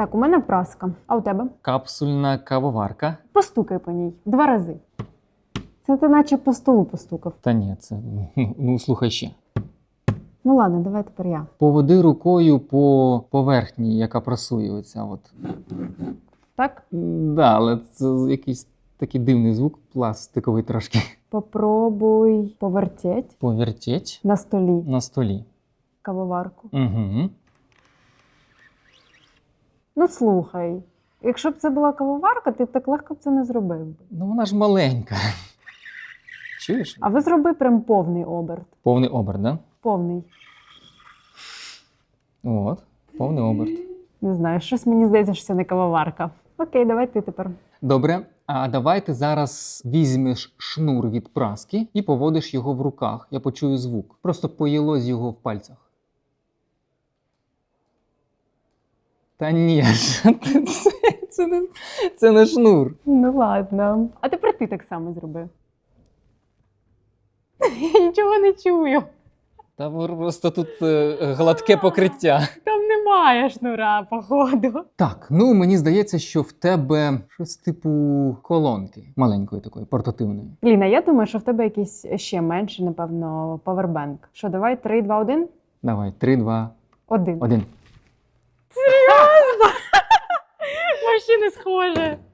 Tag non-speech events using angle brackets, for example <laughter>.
Так, у мене праска. А у тебе? Капсульна кавоварка. Постукай по ній два рази. Це ти наче по столу постукав. Та ні, це ну, ну слухай ще. Ну ладно, давай тепер я. Поведи рукою по поверхні, яка прасує оця от. Так? Да, але це якийсь такий дивний звук, пластиковий трошки. Попробуй повертеть Повертіть на столі на столі. кавоварку. Угу. Ну слухай, якщо б це була кавоварка, ти б так легко б це не зробив би. Ну вона ж маленька. Чуєш? А ви зроби прям повний оберт. Повний оберт, да? Повний. От, повний оберт. Не знаю, щось мені здається, що це не кавоварка. Окей, давай ти тепер. Добре, а давай ти зараз візьмеш шнур від праски і поводиш його в руках. Я почую звук. Просто поїлось його в пальцях. Та ні, <laughs> що ти- це, це, не, це не шнур. Ну ладно. А тепер ти так само зроби. <laughs> Я нічого не чую. Та просто тут е, гладке покриття. Там немає шнура, походу. Так, ну мені здається, що в тебе щось типу колонки маленької такої портативної. Ліна, я думаю, що в тебе якийсь ще менший, напевно, павербенк. Що, давай 3, 2, 1? Давай, три, два, 1. один. Peniskrone.